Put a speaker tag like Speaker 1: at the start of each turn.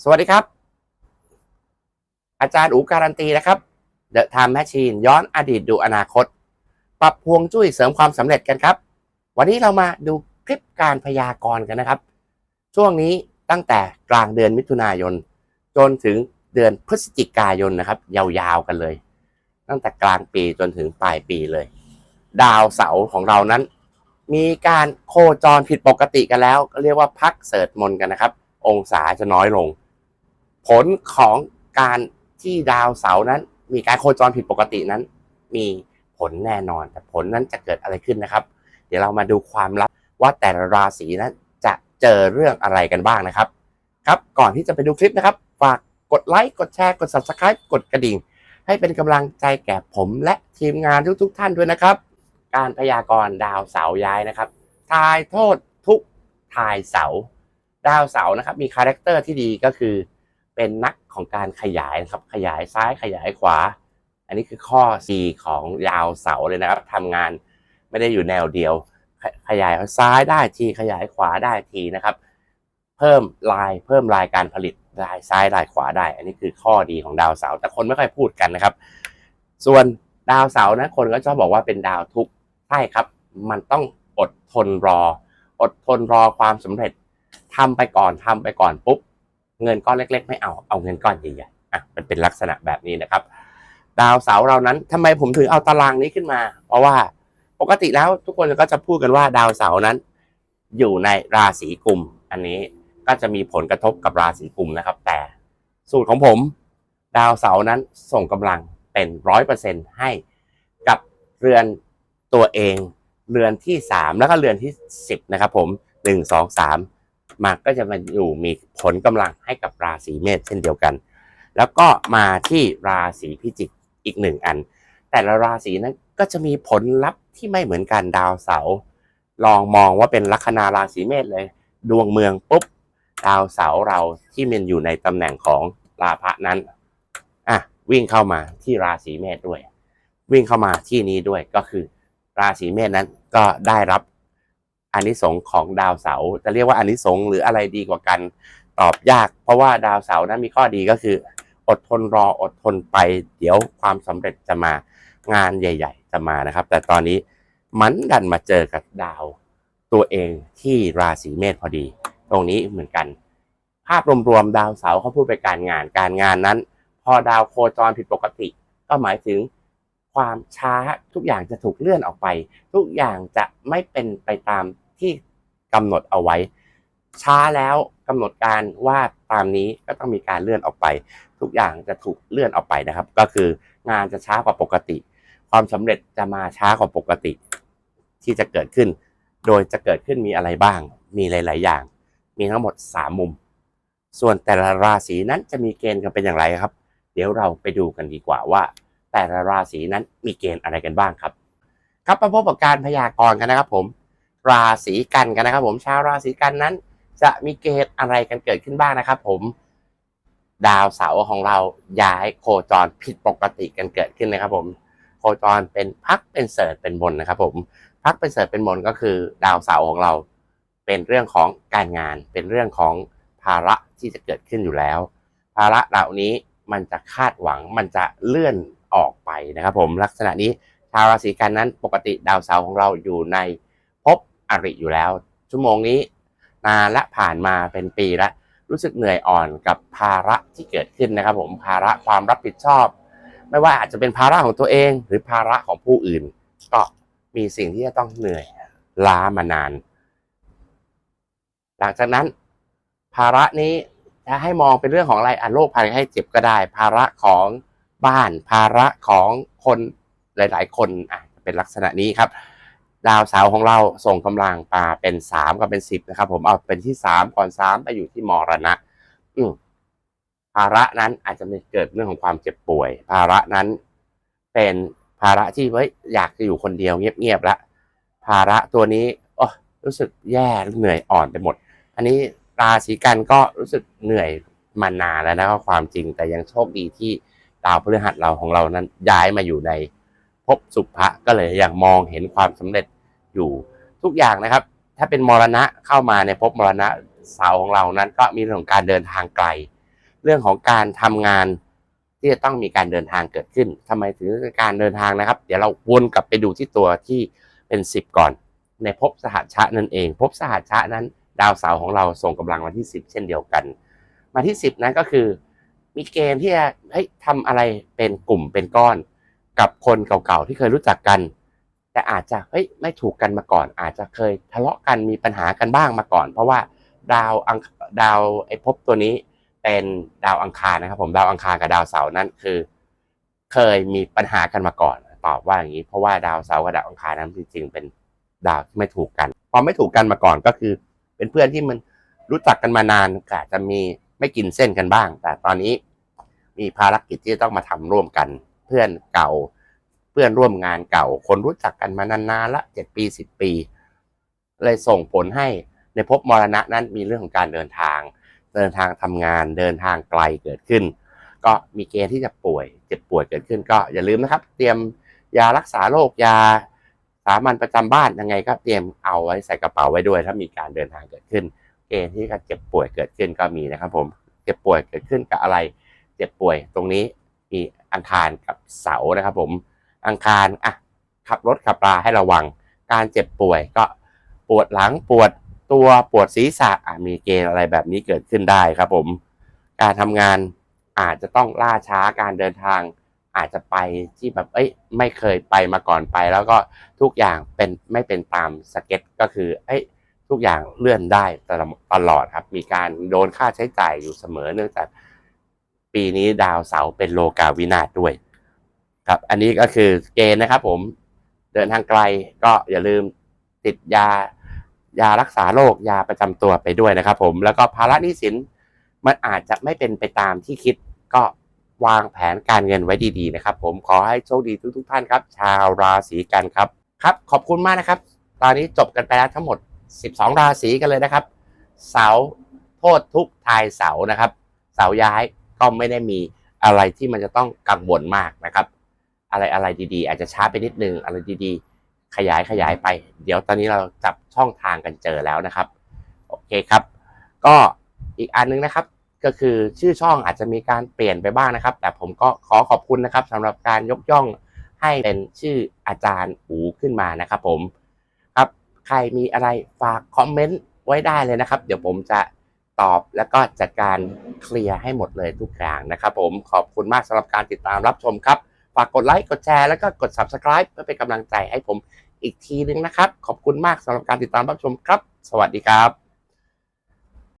Speaker 1: สวัสดีครับ อาจารย์อูการันตีนะครับ The Time Machine ย้อนอดีตดูอนาคต ปรับพวงจุ้ยเสริมความสำเร็จกันครับ วันนี้เรามาดูคลิปการพยากรณ์กันนะครับ ช่วงนี้ตั้งแต่กลางเดือนมิถุนายน จนถึงเดือนพฤศจิกายนนะครับ ยาวๆกันเลย ตั้งแต่กลางปีจนถึงปลายปีเลย ดาวเสาร์ของเรานั้น มีการโคจรผิดปกติกันแล้วก็เรียกว่าพักเสริฐมนกันนะครับ องศาจะน้อยลง ผลของการที่ดาวเสาร์นั้น มีการโคจรผิดปกตินั้น มีผลแน่นอน แต่ผลนั้นจะเกิดอะไรขึ้นนะครับ เดี๋ยวเรามาดูความลับว่าแต่ละราศีนั้นจะเจอเรื่องอะไรกันบ้างนะครับ ครับก่อนที่จะไปดูคลิปนะครับฝากกดไลค์กดแชร์กด subscribe กดกระดิ่ง ให้เป็นกำลังใจแก่ผมและทีมงานทุกๆทท่านด้วยนะครับ การพยากรณ์ดาวเสาร์ย้ายนะครับทายโทษทุกทายเสาร์ดาวเสาร์นะครับมีคาแรคเตอร์ที่ดีก็คือ เป็นนักของการขยายครับขยายซ้ายขยายขวา อันนี้คือข้อ C ของยาวเสาร์เลยนะครับทำงานไม่ได้อยู่แนวเดียวขขยายซ้ายได้ทีขยายขวาได้ทีนะครับ เพิ่มลายเพิ่มลายการผลิตลายซ้ายลายขวาได้ อันนี้คือข้อดีของดาวเสาร์แต่คนไม่ค่อยพูดกันนะครับ ส่วนดาวเสาร์นะคนก็ชอบบอกว่าเป็นดาวทุกข์ใช่ครับ มันต้องอดทนรอ อดทนรอความสำเร็จทำไปก่อนทำไปก่อนปุ๊บ เงินก้อนเล็ก ๆ ไม่เอาเอาเงินก้อนใหญ่ๆอะมันเป็นลักษณะแบบนี้นะครับ ดาวเสาร์เรานั้นทำไมผมถึงเอาตารางนี้ขึ้นมา เพราะว่าปกติแล้วทุกคนก็จะพูดกันว่าดาวเสาร์นั้น อยู่ในราศีกุม อันนี้ก็จะมีผลกระทบกับราศีกุมนะครับ แต่สูตรของผม ดาวเสาร์นั้นส่งกำลังเป็นร้อยเปอร์เซ็นให้กับเรือนตัวเอง เรือนที่สามแล้วก็เรือนที่สิบนะครับ ผมหนึ่งสองสาม มาก็จะมาอยู่มีผลกำลังให้กับราศีเมษเช่นเดียวกัน แล้วก็มาที่ราศีพิจิกอีกหนึ่งอัน แต่ละราศีนั้นก็จะมีผลลัพธ์ที่ไม่เหมือนกันดาวเสาร์ลองมองว่าเป็นลัคนาราศีเมษเลย ดวงเมืองปุ๊บดาวเสาร์เราที่มันอยู่ในตำแหน่งของราพะนั้นอะวิ่งเข้ามาที่ราศีเมษด้วย วิ่งเข้ามาที่นี้ด้วยก็คือ ราศีเมษนั้นก็ได้รับ อานิสงส์ของดาวเสาร์จะเรียกว่าอานิสงส์หรืออะไรดีกว่ากันตอบยาก เพราะว่าดาวเสาร์นั้นมีข้อดีก็คือ อดทนรออดทนไป เดี๋ยวความสำเร็จจะมางานใหญ่ ๆ จะมานะครับ แต่ตอนนี้มันดันมาเจอกับดาวตัวเองที่ราศีเมษพอดี ตรงนี้เหมือนกัน ภาพรวมๆดาวเสาร์เขาพูดไปการงานการงานนั้น พอดาวโคจรผิดปกติ ก็หมายถึงความช้าทุกอย่างจะถูกเลื่อนออกไป ทุกอย่างจะไม่เป็นไปตาม ที่กำหนดเอาไว้ ช้าแล้วกำหนดการว่าตามนี้ก็ต้องมีการเลื่อนออกไป ทุกอย่างจะถูกเลื่อนออกไปนะครับ ก็คืองานจะช้ากว่าปกติ ความสำเร็จจะมาช้ากว่าปกติ ที่จะเกิดขึ้น โดยจะเกิดขึ้นมีอะไรบ้าง มีหลาย ๆ อย่าง มีทั้งหมด 3 มุม ส่วนแต่ละราศีนั้นจะมีเกณฑ์กันเป็นอย่างไรครับ เดี๋ยวเราไปดูกันดีกว่าว่า แต่ละราศีนั้นมีเกณฑ์อะไรกันบ้างครับ ครับมาพบกับการพยากรณ์กันนะครับผม ราศีกันกันนะครับ ผมชาวราศีกันนั้น จะมีเกณฑ์อะไรกันเกิดขึ้นบ้างนะครับ ผมดาวเสาร์ของเราย้ายโคจรผิดปกติกันเกิดขึ้นนะครับ ผมโคจรเป็นพักเป็นเสริฐเป็นบนนะครับ ผมพักเป็นเสริฐเป็นบนก็คือดาวเสาร์ของเรา เป็นเรื่องของการงาน เป็นเรื่องของภาระที่จะเกิดขึ้นอยู่แล้ว ภาระเหล่านี้มันจะคาดหวังมันจะเลื่อนออกไปนะครับ ผมลักษณะนี้ชาวราศีกันนั้นปกติดาวเสาร์ของเราอยู่ใน อริอยู่แล้ว ชั่วโมงนี้ นานและผ่านมาเป็นปีละรู้สึกเหนื่อยอ่อนกับภาระที่เกิดขึ้นนะครับ ผมภาระความรับผิดชอบ ไม่ว่าอาจจะเป็นภาระของตัวเอง หรือภาระของผู้อื่น ก็มีสิ่งที่จะต้องเหนื่อยล้ามานาน หลังจากนั้น ภาระนี้จะให้มองเป็นเรื่องของอะไรอะโรคภัยไข้เจ็บก็ได้ ภาระของบ้าน ภาระของคนหลาย ๆ คนอะเป็นลักษณะนี้ครับ ดาวเสาร์ของเราส่งกำลังปาเป็นสามกับเป็นสิบนะครับ ผมเอาเป็นที่สามก่อนสามไปอยู่ที่มรณะ อืภาระนั้นอาจจะมีเกิดเรื่องของความเจ็บป่วย ภาระนั้นเป็นภาระที่เฮ้ยอยากจะอยู่คนเดียวเงียบๆละภาระตัวนี้โอ้รู้สึกแย่เหนื่อยอ่อนไปหมด อันนี้ราศีกันก็รู้สึกเหนื่อยมานานแล้วนะความจริงแต่ยังโชคดีที่ดาวพฤหัสเราของเรานั้นย้ายมาอยู่ใน ภพสุภะก็เลยยังมองเห็นความสำเร็จอยู่ทุกอย่างนะครับ ถ้าเป็นมรณะเข้ามาในภพมรณะเสาของเรานั้น ก็มีเรื่องของการเดินทางไกล เรื่องของการทำงานที่จะต้องมีการเดินทางเกิดขึ้นทำไมถึงการเดินทางนะครับ เดี๋ยวเราวนกลับไปดูที่ตัวที่เป็นสิบก่อน ในภพสหัชชะนั่นเองภพสหัชชะนั้น ดาวเสาร์ของเราส่งกำลังมาที่สิบเช่นเดียวกัน มาที่สิบนั้นก็คือ มีเกณฑ์ที่จะเฮ้ยทำอะไรเป็นกลุ่มเป็นก้อน กับคนเก่าๆที่เคยรู้จักกัน แต่อาจจะเฮ้ยไม่ถูกกันมาก่อน อาจจะเคยทะเลาะกันมีปัญหากันบ้างมาก่อน เพราะว่าดาวอังดาวไอ้ภพตัวนี้เป็นดาวอังคารนะครับ ผมดาวอังคารกับดาวเสาร์นั่นคือ เคยมีปัญหากันมาก่อน ตอบว่าอย่างนี้ เพราะว่าดาวเสาร์กับดาวอังคารนั้นจริงๆเป็นดาวที่ไม่ถูกกันพอไม่ถูกกันมาก่อนก็คือ เป็นเพื่อนที่มันรู้จักกันมานานก็อาจจะมีไม่กินเส้นกันบ้าง แต่ตอนนี้มีภารกิจที่ต้องมาทำร่วมกัน พื่อนเก่า เพื่อนร่วมงานเก่า คนรู้จักกันมานานๆละเจ็ดปีสิบปี เลยส่งผลให้ในภพมรณะนั้นมีเรื่องของการเดินทาง เดินทางทำงานเดินทางไกลเกิดขึ้น ก็มีเกณฑ์ที่จะป่วยเจ็บป่วยเกิดขึ้น ก็อย่าลืมนะครับ เตรียมยารักษาโรคยาสามัญประจำบ้านยังไงก็เตรียมเอาไว้ใส่กระเป๋าไว้ด้วย ถ้ามีการเดินทางเกิดขึ้น เกณฑ์ที่จะเจ็บป่วยเกิดขึ้นก็มีนะครับผมเจ็บป่วยเกิดขึ้นกับอะไร เจ็บป่วยตรงนี้ มีอังคารกับเสานะครับ ผมอังคารอะขับรถขับราให้ระวัง การเจ็บป่วยก็ปวดหลังปวดตัวปวดศีรษะอะมีเกณฑ์อะไรแบบนี้เกิดขึ้นได้ครับ ผม การทำงานอาจจะต้องล่าช้าการเดินทาง อาจจะไปที่แบบเอ้ยไม่เคยไปมาก่อนไป แล้วก็ทุกอย่างเป็นไม่เป็นตามสเก็ตก็คือเอ้ยทุกอย่างเลื่อนได้ตลอดครับ มีการโดนค่าใช้จ่ายอยู่เสมอเนื่องจาก ปีนี้ดาวเสาเป็นโลกาวินาศด้วย ครับ อันนี้ก็คือเกณฑ์นะครับผมเดินทางไกลก็อย่าลืมติดยา ยารักษาโรคยาประจำตัวไปด้วยนะครับ ผมแล้วก็ภาระหนี้สินมันอาจจะไม่เป็นไปตามที่คิดก็วางแผนการเงินไว้ดีๆนะครับ ผมขอให้โชคดีทุกๆท่านครับ ชาวราศีกันครับครับ ขอบคุณมากนะครับ ตอนนี้จบกันไปแล้วทั้งหมด 12 ราศีกันเลยนะครับ เสาโทษทุกทายเสานะครับ เสาย้าย ก็ไม่ได้มีอะไรที่มันจะต้องกังวลมากนะครับ อะไรอะไรดีๆ อาจจะช้าไปนิดนึงอะไรดีๆ ขยายขยายไป เดี๋ยวตอนนี้เราจับช่องทางกันเจอแล้วนะครับ โอเคครับ ก็อีกอันนึงนะครับ ก็คือชื่อช่องอาจจะมีการเปลี่ยนไปบ้างนะครับ แต่ผมก็ขอขอบคุณนะครับสำหรับการยกย่องให้เป็นชื่ออาจารย์อูขึ้นมานะครับ ผมครับใครมีอะไรฝากคอมเมนต์ไว้ได้เลยนะครับ เดี๋ยวผมจะตอบแล้วก็จัดการ เคลียร์ให้หมดเลยทุกอย่างนะครับผมขอบคุณมากสำหรับการติดตามรับชมครับ ฝากกดไลค์กดแชร์แล้วก็กด subscribe เพื่อเป็นกำลังใจให้ผมอีกทีนึงนะครับ ขอบคุณมากสำหรับการติดตามรับชมครับ สวัสดีครับ